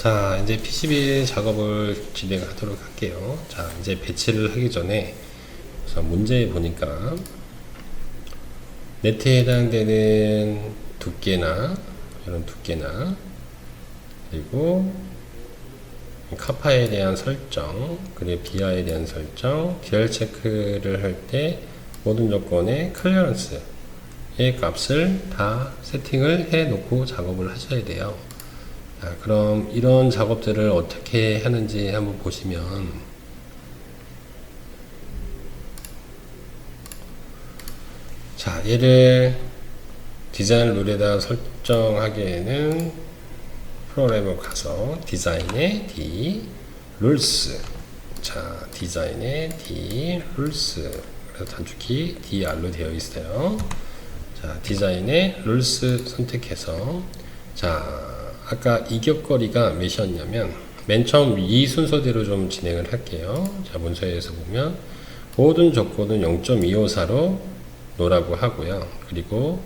자, 이제 PCB 작업을 진행하도록 할게요. 자, 이제 배치를 하기 전에 우선 문제 보니까 네트에 해당되는 두께나 이런 두께나 그리고 카파에 대한 설정 그리고 비하에 대한 설정 디얼 체크를 할 때 모든 조건의 클리어런스의 값을 다 세팅을 해 놓고 작업을 하셔야 돼요. 자, 그럼 이런 작업들을 어떻게 하는지 한번 보시면. 자 얘를 디자인 룰에다 설정하기에는 프로그램을 가서 디자인의 D 룰스 자 디자인의 D 룰스 그래서 단축키 DR로 되어 있어요. 자 디자인의 룰스 선택해서. 자 아까 이격거리가 몇이었냐면 맨 처음 이 순서대로 좀 진행을 할게요 자 문서에서 보면 모든 조건은 0.254로 놓으라고 하고요 그리고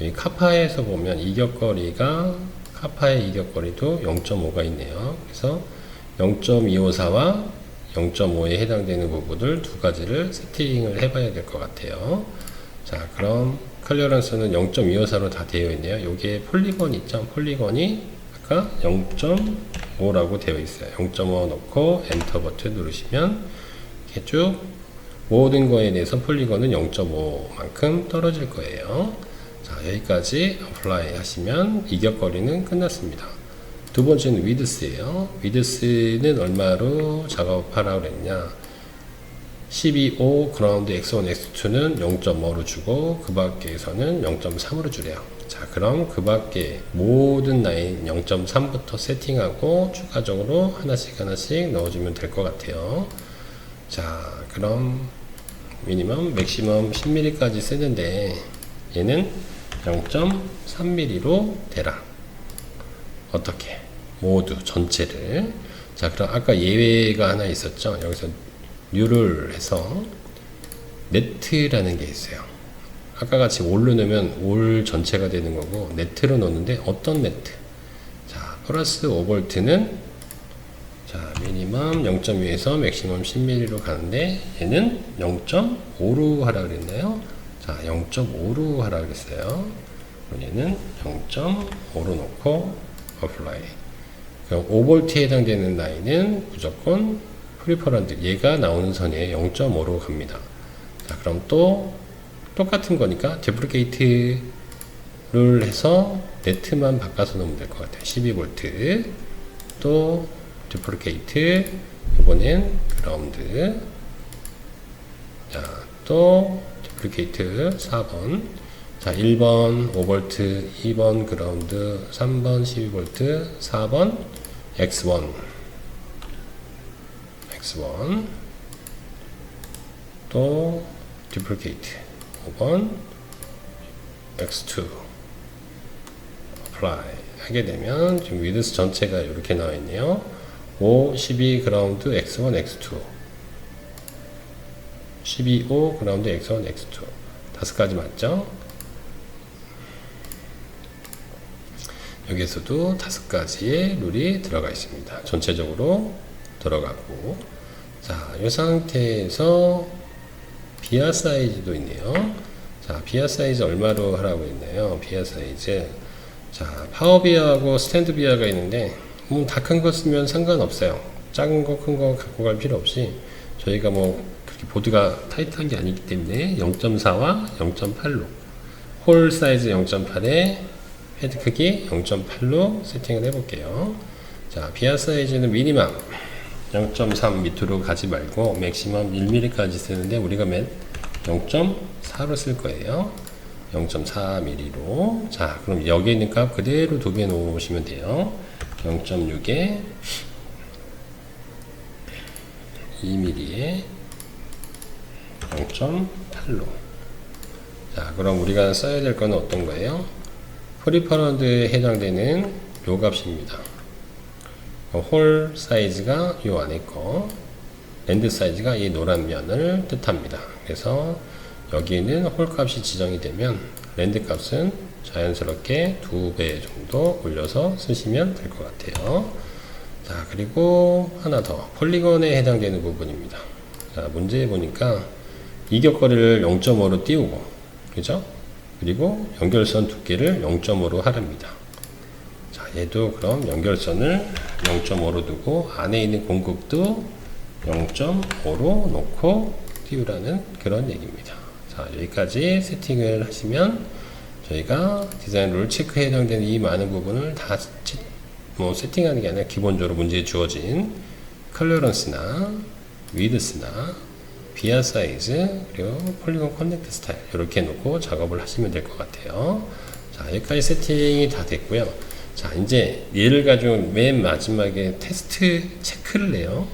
여기 카파에서 보면 이격거리가 카파의 이격거리도 0.5가 있네요. 그래서 0.254와 0.5에 해당되는 부분을 두 가지를 세팅을 해봐야 될 것 같아요. 자, 그럼 클리어런스는 0.254로 다 되어 있네요. 여기에 폴리건 있죠? 폴리건이 아까 0.5라고 되어 있어요. 0.5 넣고 엔터 버튼 누르시면 이렇게 쭉 모든 거에 대해서 폴리건은 0.5만큼 떨어질 거예요. 자, 여기까지 어플라이 하시면 이격거리는 끝났습니다. 두 번째는 위드스예요. 위드스는 얼마로 작업하라고 그랬냐? 12.5 그라운드 x1, x2는 0.5로 주고 그 밖에서는 0.3으로 주래요. 자, 그럼 그 밖에 모든 라인 0.3부터 세팅하고 추가적으로 하나씩 하나씩 넣어주면 될 것 같아요. 자, 그럼 미니멈, 맥시멈 10mm까지 쓰는데 얘는 0.3mm로 대라. 어떻게? 모두 전체를. 자, 그럼 아까 예외가 하나 있었죠. 여기서 뉴를 해서 네트라는 게 있어요. 아까 같이 올로 넣으면 올 전체가 되는 거고 네트로 넣는데 어떤 네트? 자, 플러스 5V는 자, 미니멈 0.2에서 맥시멈 10mm로 가는데 얘는 0.5로 하라 그랬나요? 자, 0.5로 하라 그랬어요. 얘는 0.5로 놓고 어플라이. 그럼 5V에 해당되는 라인은 무조건 프리퍼런트 얘가 나오는 선에 0.5로 갑니다. 자, 그럼 또 똑같은 거니까 데프리케이트를 해서 네트만 바꿔서 넣으면 될 것 같아요. 12V 또 데프리케이트 이번엔 그라운드 자, 또 데프리케이트 4번 자, 1번 5V, 2번 그라운드, 3번 12V, 4번 X1 X1 또 데프리케이트 5번 X2 apply. 하게 되면 지금 위드스 전체가 이렇게 나와 있네요. 5, 12 그라운드 X1, X2 12, 5 그라운드 X1, X2 다섯 가지 맞죠? 여기에서도 다섯 가지의 룰이 들어가 있습니다. 전체적으로 들어가고 자, 이 상태에서 비아 사이즈도 있네요. 자, 비아 사이즈 얼마로 하라고 했나요? 비아 사이즈. 자, 파워 비아하고 스탠드 비아가 있는데, 뭐, 다큰 거 쓰면 상관없어요. 작은 거, 큰 거 갖고 갈 필요 없이, 저희가 뭐, 그렇게 보드가 타이트한 게 아니기 때문에 0.4와 0.8로, 홀 사이즈 0.8에 헤드 크기 0.8로 세팅을 해볼게요. 자, 비아 사이즈는 미니멈 0.3 밑으로 가지 말고 맥시멈 1mm까지 쓰는데 우리가 맨 0.4로 쓸 거예요. 0.4mm로. 자, 그럼 여기 있는 값 그대로 도배 놓으시면 돼요. 0.6에 2mm에 0.8로. 자, 그럼 우리가 써야 될 거는 어떤 거예요? 프리퍼런드에 해당되는 요 값입니다. 홀 사이즈가 요 안에 거, 랜드 사이즈가 이 노란 면을 뜻합니다. 그래서 여기는 홀 값이 지정이 되면 랜드 값은 자연스럽게 두 배 정도 올려서 쓰시면 될 것 같아요. 자, 그리고 하나 더. 폴리건에 해당되는 부분입니다. 자, 문제 보니까 이격거리를 0.5로 띄우고, 그죠? 그리고 연결선 두께를 0.5로 하랍니다. 자, 얘도 그럼 연결선을 0.5로 두고, 안에 있는 공급도 0.5로 놓고 띄우라는 그런 얘기입니다. 자, 여기까지 세팅을 하시면 저희가 디자인 룰 체크에 해당되는 이 많은 부분을 다 체- 뭐 세팅하는 게 아니라 기본적으로 문제에 주어진 클리어런스나 위드스나 비아 사이즈 그리고 폴리곤 커넥트 스타일 이렇게 놓고 작업을 하시면 될 것 같아요. 자 여기까지 세팅이 다 됐고요. 자 이제 얘를 가지고 맨 마지막에 테스트 체크를 내요.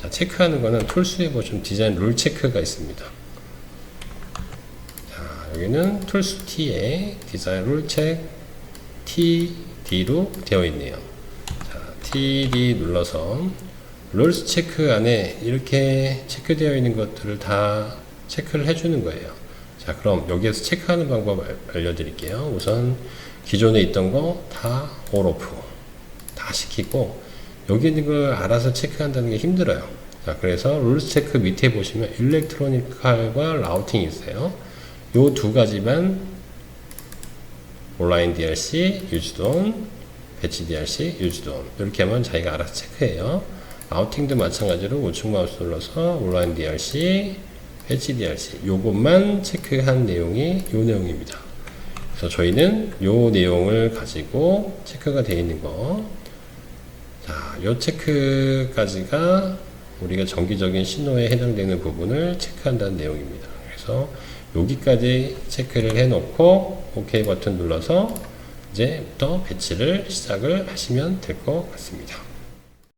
자 체크하는 거는 툴스에 보시면 디자인 룰 체크가 있습니다. 자 여기는 툴스 T에 디자인 룰 체크 TD로 되어 있네요. 자, TD 눌러서 룰스 체크 안에 이렇게 체크되어 있는 것들을 다 체크를 해주는 거예요. 자, 그럼 여기에서 체크하는 방법 알- 알려드릴게요. 우선 기존에 있던 거다 올오프 다 시키고 여기 있는 걸 알아서 체크한다는 게 힘들어요. 자, 그래서 룰스 체크 밑에 보시면 일렉트로니컬과 라우팅이 있어요. 요 두 가지만 온라인 DRC 유즈돈, 배치 DRC 유즈돈 이렇게 하면 자기가 알아서 체크해요. 아우팅도 마찬가지로 우측 마우스 눌러서 온라인 DRC, 배치 DRC 요것만 체크한 내용이 요 내용입니다. 그래서 저희는 요 내용을 가지고 체크가 되어 있는 거. 자, 요 체크까지가 우리가 정기적인 신호에 해당되는 부분을 체크한다는 내용입니다. 그래서 여기까지 체크를 해놓고 OK 버튼 눌러서 이제부터 배치를 시작을 하시면 될 것 같습니다.